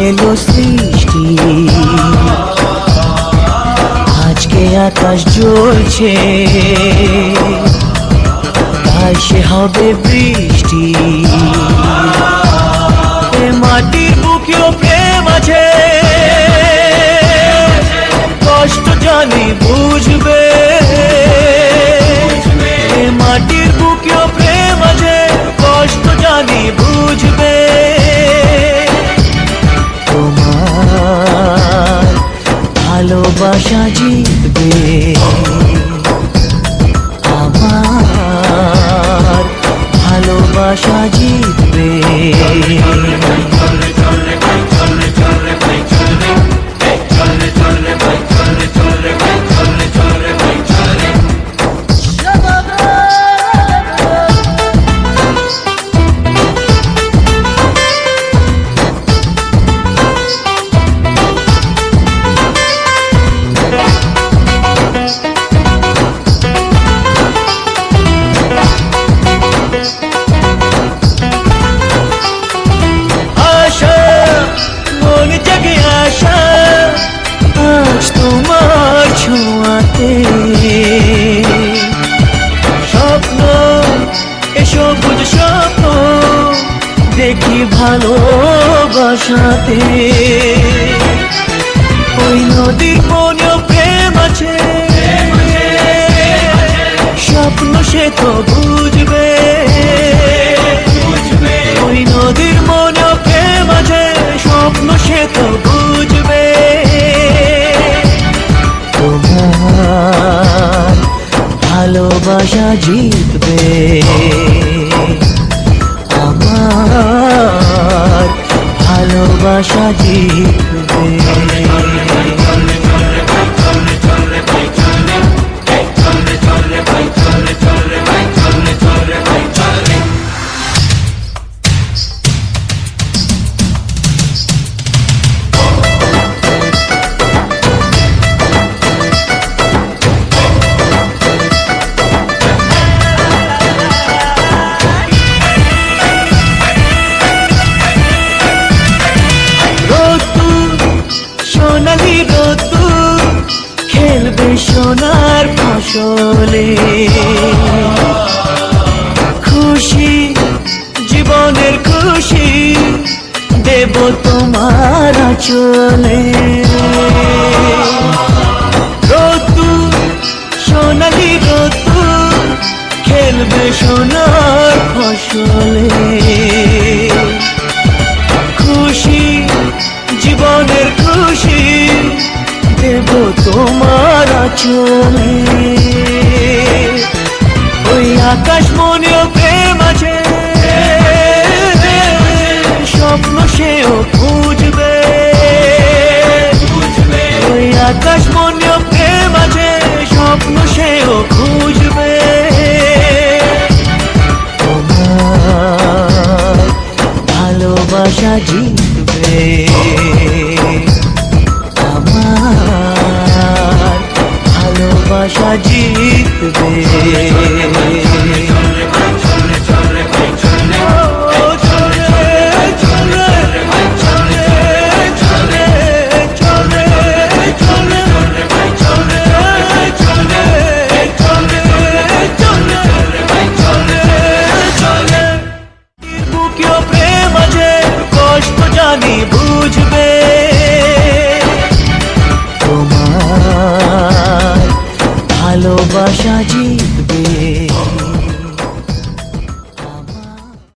এলো সৃষ্টি। আজকে আকাশ জ্বলছে, তাই সে হবে বৃষ্টি। মাটির বুকেও প্রেম আছে, কষ্ট জানি বুঝবে ভালোবাসা জিতবে আমার ভালোবাসা জিতবে। দেখি ভালোবাসাতে। ওই নদীর মনেও প্রেম আছে। স্বপ্ন সে তো বুঝবে। ওই নদীর মনে প্রেম আছে, স্বপ্ন সে তো বুঝবে। তোমার ভালোবাসা জিতবে। আশা সোনার ফসলে। খুশি জীবনের খুশি দেব তোমার চলে তোমার চলে ওই আকাশ মনেও প্রেম আছে। স্বপ্ন সেও বুঝবে ওই আকাশ মনেও প্রেম আছে, স্বপ্ন সেও খুঁজবে। ভালোবাসা জিতবে। আমার সাজিবে